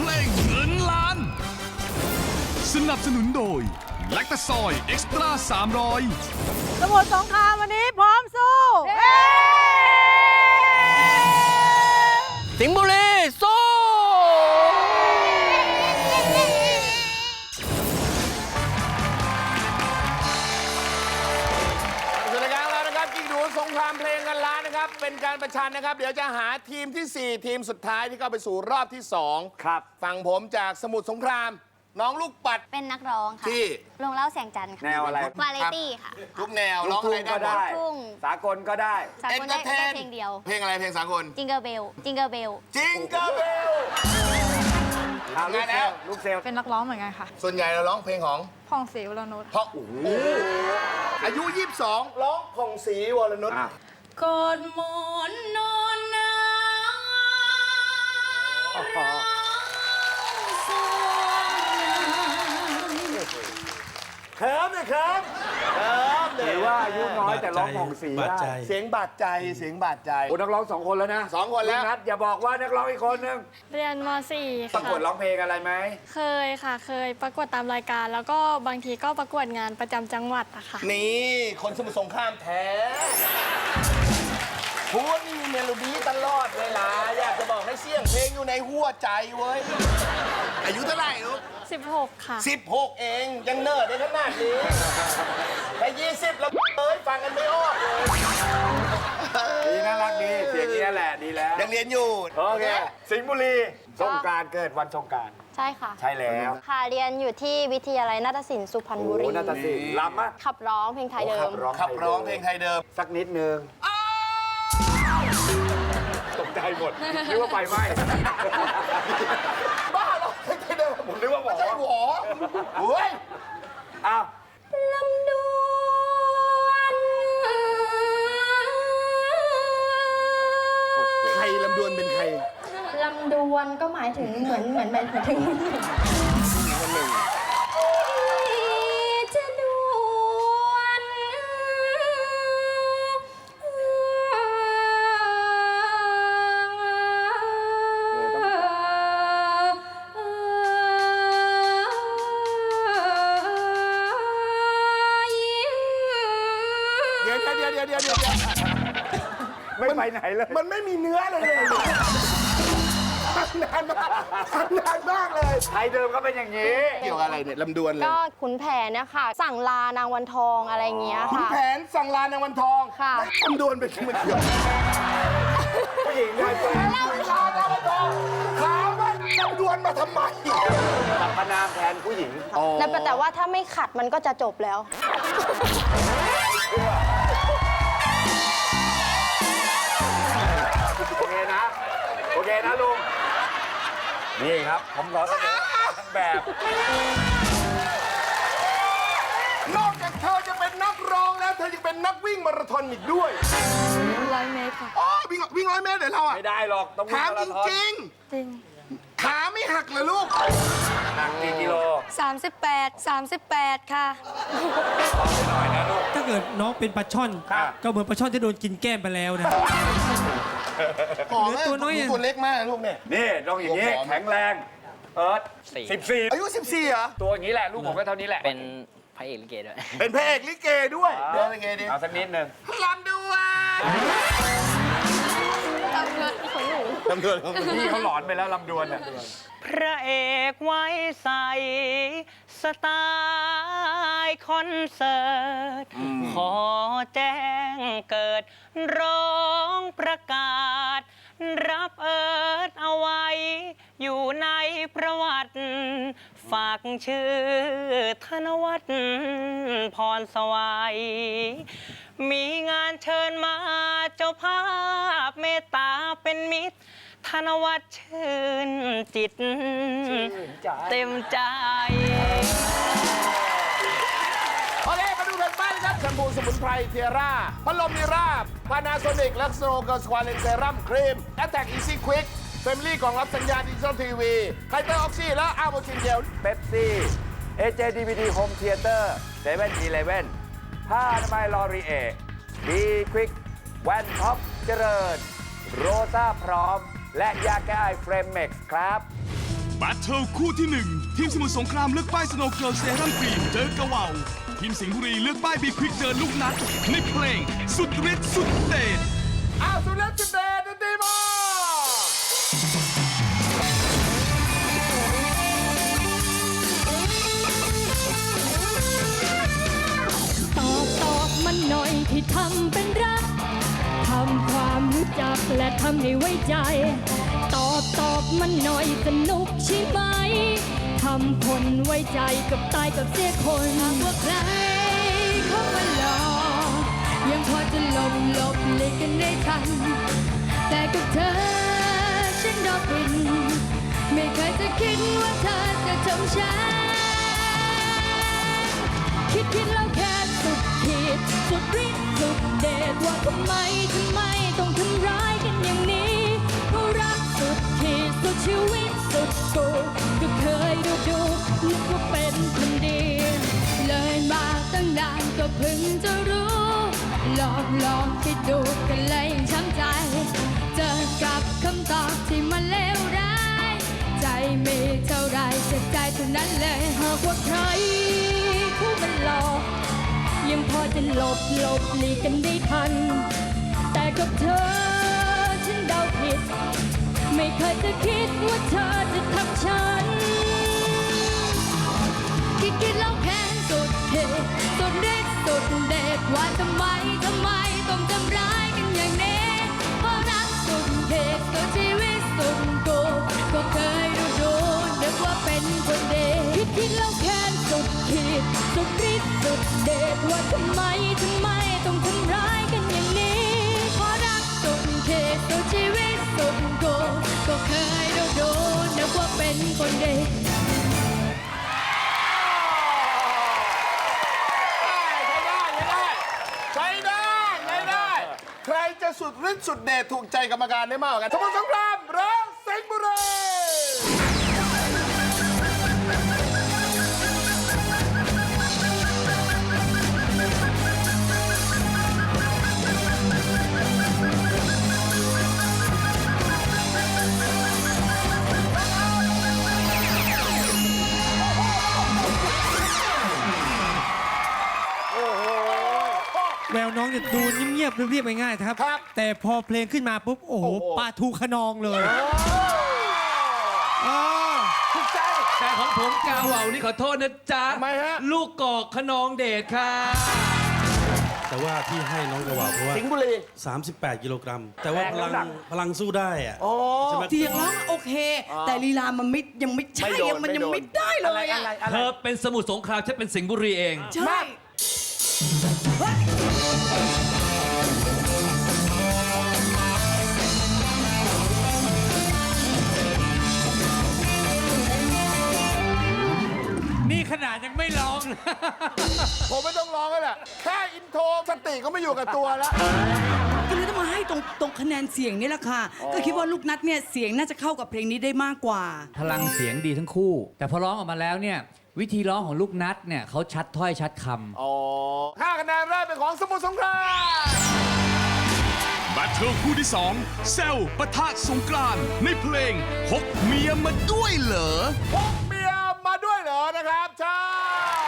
เพลงเงินล้าน สนับสนุนโดยแลคตาซอยเอ็กซ์ตร้า300สมุทรสงครามวันนี้พร้อมสู้สิ ป็นการประชันนะครับ เดี๋ยวจะหาทีมทีสี่ 4 ทีมสุดท้ายที่เข้าไปสู่รอบที่ 2 ครับ ฝั่งผมจากสมุทรสงคราม น้องลูกปัด เป็นนักร้องค่ะที่ ลงเล่าแสงจันทร์ค่ะแนวอะไร วาไรตี้ค่ะทุกแนวลูร้อกงอะไรทุ่งได้หมดก็ได้ทุ่งสากลก็ได้ สากลได้ได้เพลงเดียว เพลงอะไรเพลงสากลจิงเกิลเบล จิงเกิลเบล จิงเกิลเบล เอาลูกไงเซแล้ลวล์ลูกเซลล์เป็นนักร้องเหมือนกันค่ะส่วนใหญ่เราร้องเพลงของพองศรีวรนุชเพราะโอ้โหอายุ 22 ร้องผ่องศรีวรนุช อะกดหมอนนอนนาเขิมเลยเขิมหรือว่าอายุน้อยแต่ร้องผ่องสีบาดใจ ได้เสียงบาดใจเสียงบาดใจ โอ้นักร้องสองคนแล้วนะสองคนแล้วกนัดอย่าบอกว่านักร้องอีกคนนึงเรียนม .4 ประค่ะกวดร้องเพลงอะไรไหมเคยค่ะ เคยประกวดตามรายการ แล้วก็บางทีก็ประกวดงานประจำจังหวัดอะค่ะ นี่คนสมุทรสงครามแท้ พูดมีเมโลดี้ตลอดเวลา อยากจะบอกให้เสียงเพลงอยู่ในหัวใจเว้ย อายุเท่าไหร่ลูก16 ค่ะ สิบหกเองยังเนิร์ดได้ขนาดนี้ไปยี่สิบแล้วเอ้ยฟังกันไม่ออกเลยดีน่ารักดีเสียงนี้แหละดีแล้วยังเรียนอยู่โอเคสิงห์บุรีสงกรารเกิดวันสงกรารใช่ค่ะ ใช่แล้วค่ะ เรียนอยู่ที่วิทยาลัยนาฏศิลป์สุพรรณโอ้บุโหรี นาฏศิลป์ล้ำอะขับร้องเพลงไทยเดิขัม บร้องขับร้องเพลงไทยเดิมสักนิดนึงตก ใจหมดนึกว่าไฟไหม้บ้าเหรอเพลงไทยเดิมผมนึกว่าหมอไม่ใช่หวอเฮ้ยอ้าวลำดวนใครลำดวนเป็นใครลำดวนก็หมายถึงเหมือนเหมือนหมายถึงจะ ไม่ไปไหนเลยมันไม่มีเนื้อเลยเลยทำนานมากทำนานมากเลย ไทยเดิมก็เป็นอย่างนี้ เกี่ยวอะไรเนี่ยลำดวนเลยก็ขุนแผนเนี่ยค่ะสั่งลานางวันทองอะไรอย่างเงี้ยคุณค่ะ แผนสั่งลานางวันทองค่ะ แล้วลำดวนเป็นมันเกี่ยวผู้หญิงได้เป็นลานางวันทองถามว่าลำดวนมาทำไมสรรพนามแทนผู้หญิงแต่แต่ว่าถ้าไม่ขัดมันก็จะจบแล้ว นะลุง นี่ครับ ผมขอเสนอทั้งแบบ นอกจากเธอจะเป็นนักร้องแล้วเธอยังเป็นนักวิ่งมาราธอนอีกด้วยร้อยเมตรค่ะอ๋อวิ่งวิ่งร้อยเมตรเดี๋ยวเราอะไม่ได้หรอก ต้องวิ่ถางมมาจราธอนริงจริง ๆขาไม่หักเหรอลูก หนักกี่กิโล38 38 ค่ะ ถ้าเกิดน้องเป็นปลาช่อน ครับ ก็เหมือนปลาช่อนที่โดนกินแก้มไปแล้วนะ อ๋อเหลือตัวน้อยหอะตัวเล็กมากนะลูกเนี่ย นี่ต้องอย่างนี้ตัวผอมแข็งแรง เอิร์ธสิบสี่อายุ 14เหรอ ตัวอย่างนี้แหละ ลูกผมก็เท่านี้แหละเป็นพระเอกลิเกด้วย เป็นพระเอกลิเกด้วยเดินลิเกดิเอาสักนิดหนึ่งลำดวนลำดวนพี่เขาหลอนไปแล้วลำดวนเนี่ยพระเอกไว้ใส่สไตล์คอนเสิร์ต ขอแจ้งเกิดร้อง ประกาศ รับเอิร์ดเอาไว้ อยู่ในประวัติ ฝากชื่อธนวัฒน์พรสวัย มีงานเชิญมาเจ้าภาพเมตตาเป็นมิตร ธนวัฒน์ชื่นจิตเต็มใจ แชมพูสมุนไพรเทียร่าพัดลมมิราบพานาโซนิกลักโซเกอร์สควาเลนเซรั่มครีมแอตแทกอีซี่ควิกเฟมลี่กล่องรับสัญญาณดิจิตอลทีวีไคเตอร์ออกซี่และอาร์โมชินเจลเป๊ปซี่ AJ DVD Home Theater 7 e เ e ่ e ผ้าอนามัยลอรีเอดีควิกแวนท็อปเจริญ โรซาพร้อม และยาแก้ไอเฟรมเม็กซ์ครับแบทเทิลคู่ที่ 1 ทีมสมุทรสงครามเลือกป้ายสโนว์เกิร์ลเซรั่มครีมเจอกระเหว่า ทีมสิงห์บุรีเลือกป้ายบีควิกเจอลูกนัดในเพลงสุดฤทธิ์สุดเดชอ้าวสุดเล็กสุดเดชดนตรีมาตอบตอบมันหน่อยที่ทำเป็นรักทำความรู้จักและทำให้ไว้ใจ ตอบตอบมันหน่อยสนุกใช่ไหมำคนไว้ใจกับตายกับเสียคนหากว่าใครเข้ามาหลอกยังพอจะหลบหลบหลีกกันได้ทัน แต่กับเธอฉันดอกบินไม่เคยจะคิดว่าเธอจะทำฉันคิดคิดแล้วแค่สุดขีดสุดฤทธิ์สุดเดชว่าทำไมทำไมต้องทำร้ายกันอย่างนี้เพราะรักสุดขีดสุดชีวิตสุดกูก็เคย เพิ่งจะรู้ลองลองคิดดูกันเลยยังช้ำใจ เจอกับคำตอบที่มันเลวร้าย ใจไมีเท่าไรเสียใจเท่านั้นเลยหากว่าใครผู้มันหลอก ยังพอจะหลบหลบหลีกกันได้ทัน แต่กับเธอฉันเดาผิด ไม่เคยจะคิดว่าเธอจะทำฉันคิดคิดแล้วแค้ ว่าทำไมทำไมต้องทำร้ายกันอย่างนี้เพราะรักสุดเขตสุดชีวิตสุดกูก็เคยดูดูนึกว่าเป็นคนดีคิดคิดแล้วแค้นสุดขีดสุดฤทธิ์สุดเดชว่าทำไมทำไมต้องทำร้ายกันอย่างนี้เพราะรักสุดเขตสุดชีวิตสุดกูก็เคยดูดูนึกว่าเป็นคนดี ฤทธิ์สุดเดชถูกใจกรรมการได้มากกว่ากันสมุทรสงคราม ยบๆเรียบๆง่ายๆครับ ครับ แต่พอเพลงขึ้นมาปุ๊บ โอ้โหโอ้โหปลาทูขนองเลยอ๋อถูกใจ แต่ของผมกาวเหว่านี่ขอโทษนะจ๊ะทำไมฮะ ลูกกอกขนองเดชค่ะ แต่ว่าที่ให้น้องกระหว่าเพราะว่า สิงห์บุรี 38 กิโลกรัม แต่ว่าพลังแรงน้ำหนักพลังสู้ได้อะอ๋อใช่ไหมเสียงร้องโอเค แต่ลีลามันไม่ยังไม่ใช่ไม่โดนอะมันยังไม่โดนไม่ได้เลยอะเธอเป็นสมุทรสงครามฉันเป็นสิงห์บุรีเอง ใช่ นี่ขนาดยังไม่ร้องนะผมไม่ต้องร้องแล้วแหละแค่อินโทรสติก็ไม่อยู่กับตัวแล้ว ก็เลยต้องมาให้ตรงตรงคะแนนเสียงนี่แหละค่ะ ก็คิดว่าลูกนัดเนี่ยเสียงน่าจะเข้ากับเพลงนี้ได้มากกว่า พลังเสียงดีทั้งคู่ แต่พอร้องออกมาแล้วเนี่ย วิธีร้องของลูกนัดเนี่ยเขาชัดถ้อยชัดคำ อ๋อห้าคะแนนแรกเป็นของสมุทรสงครามแบทเทิลคู่ที่ 2 เซลปะทะสงกรานต์ในเพลงพกเมียมาด้วยเหรอ พกเมาด้วยเหรอนะครับใช่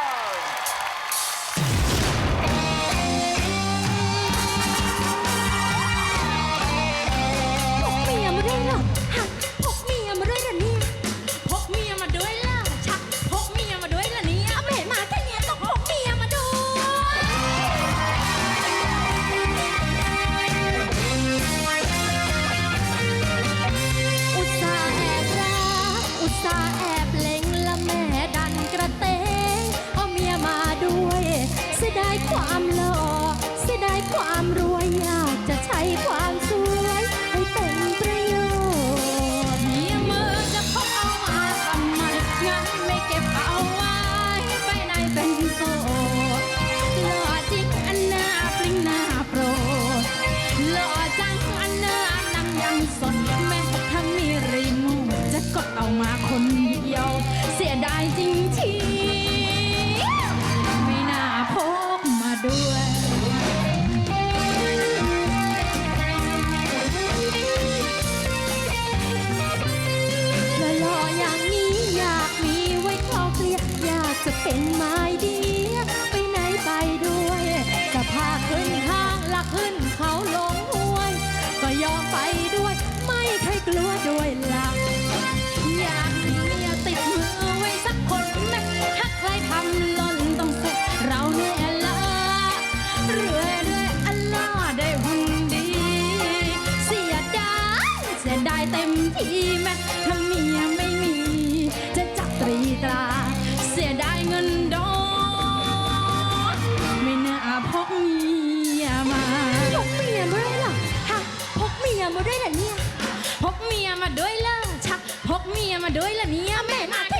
มาด้วยล่ะเนี่ยแม่มา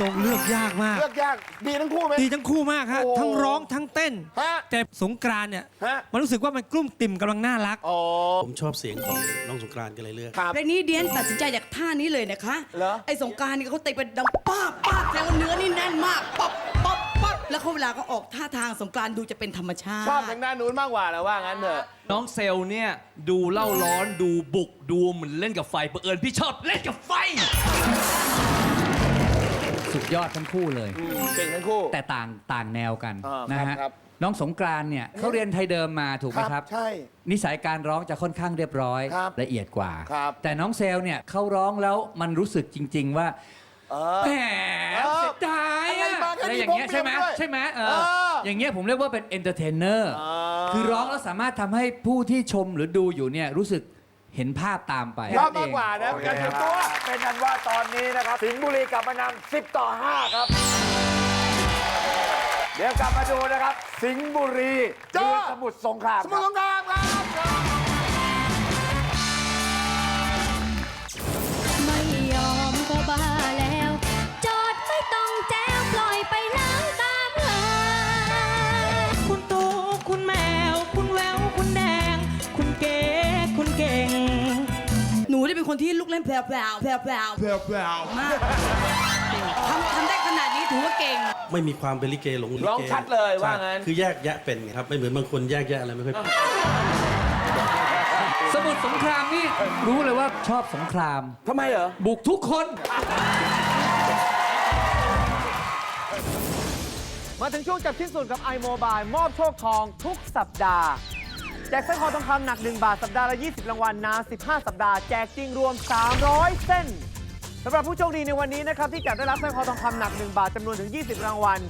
ตรงเลือกยากมาก เลือกยากดีทั้งคู่ไหม ดีทั้งคู่มากฮะ โอ้ทั้งร้องทั้งเต้น ฮะแต่สงกรานต์เนี่ย ฮะ มันรู้สึกว่ามันกลุ้มติ่มกำลังน่ารัก อ๋อผมชอบเสียงของน้องสงกรานต์กันเลยเลือก ครับ เพลงนี้เดียนตัดสินใจจากท่านี้เลยนะคะ เหรอ ไอ้สงกรารนี่เขาเตะเป็นดังป้าบป้าบแล้วาเนื้อนี่แน่นมากป๊บป๊บป๊บแล้วเขาเวลาก็ออกท่าทางสงกรารดูจะเป็นธรรมชาติ ชอบทางด้านนู้นมากกว่าแล้วว่างั้นเถอะ น้องเซลล์เนี่ย ดูเล่าร้อนดูบุกดูเหมือนเล่นกับไฟเผอิญพี่ชอบเล่นกับไฟสุด ยอดทั้งคู่เลย เก่งทั้งคู่ แต่ต่างต่างแนวกันอ่านะครัฮะบครับ น้องสงกรานต์เนี่ยเขาเรียนไทยเดิมมาถูกไหมครับ ใช่ นิสัยการร้องจะค่อนข้างเรียบร้อยครับละเอียดกว่า ครับ แต่น้องเซลล์เนี่ยเขาร้องแล้วมันรู้สึกจริง ๆ ว่าเออ แหมเออเสียดายอะไรอะมาแค่อะไรนี้อย่างเงี้ยพกเมียใช่ไหมมาด้วยใช่ไหมเอเออออย่างเงี้ยผมเรียกว่าเป็นเอนเตอร์เทนเนอร์อ่า คือร้องแล้วสามารถทำให้ผู้ที่ชมหรือดูอยู่เนี่ยรู้สึก เห็นภาพตามไปชอบมากกว่านะโอเคการคเตรีรัยบมตัวเป็นอันว่าตอนนี้นะครับ สิงห์บุรีกลับมานำ10 ต่อ 5 ครับ เดี๋ยวกลับมาดูนะครับ สิงห์บุรีเจอเรือสมุทรสงครามสคมุทรับรสงครามครับ ที่ลูกเล่นแพรวแพรวแพรวแพรวแพรวแพรวมากทำทำได้ขนาดนี้ถือว่าเก่ง ไม่มีความเป็นลิเกหลงลิเกร้องชัดเลยว่างั้น ใช่คือแยกแยะเป็นครับ ไม่เหมือนบางคนแยกแยะอะไรไม่ค่อยเป็นสมุทรสงครามนี่รู้เลยว่าชอบสงคราม ทำไมเหรอ บุกทุกคน มาถึงช่วงจับชิ้นส่วนกับ iMobile มอบโชคทองทุกสัปดาห์ แจกสร้อยคอทองคำหนัก 1 บาท สัปดาห์ละ 20 รางวัลนาน 15 สัปดาห์ แจกจริงรวม 300 เส้นสำหรับผู้โชคดีในวันนี้นะครับที่จะได้รับสร้อยคอทองคำหนัก 1 บาทจำนวนถึง 20 รางวัล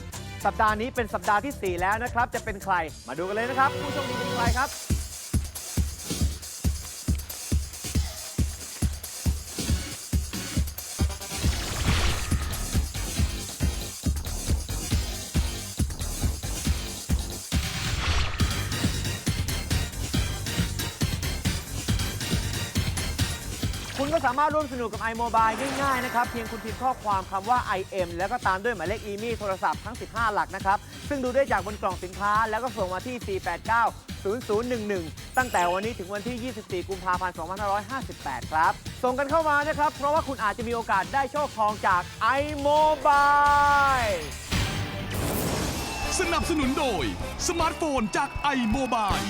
สัปดาห์นี้เป็นสัปดาห์ที่ 4 แล้วนะครับ จะเป็นใคร มาดูกันเลยนะครับ ผู้โชคดีเป็นใครครับ สามารถร่วมสนุกกับ iMobile ง่ายๆนะครับ เพียงคุณพิมพ์ข้อความคำว่า IM แล้วก็ตามด้วยหมายเลขอีเมลโทรศัพท์ทั้ง 15 หลักนะครับ ซึ่งดูได้จากบนกล่องสินค้า แล้วก็ส่งมาที่ 489 0011 ตั้งแต่วันนี้ถึงวันที่ 24 กุมภาพันธ์ 2558 ครับ ส่งกันเข้ามานะครับ เพราะว่าคุณอาจจะมีโอกาสได้โชคทองจาก iMobile สนับสนุนโดยสมาร์ทโฟนจาก iMobile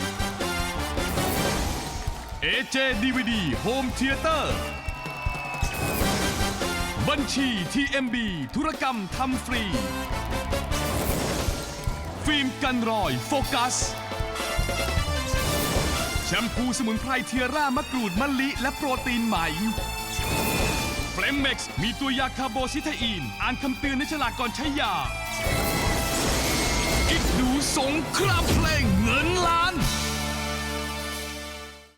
AJ DVD Home Theater บัญชี TMB ธุรกรรมทำฟรี ฟิล์มกันรอยโฟกัส แชมพูสมุนไพรเทียร่ามะกรูดมะลิ และโปรตีนไหมเฟรมเม็กซ์มีตัวยาคาร์โบซิเทอีน อ่านคำเตือนในฉลากก่อนใช้ยาอีกดูสงครามเพลงเงินล้าน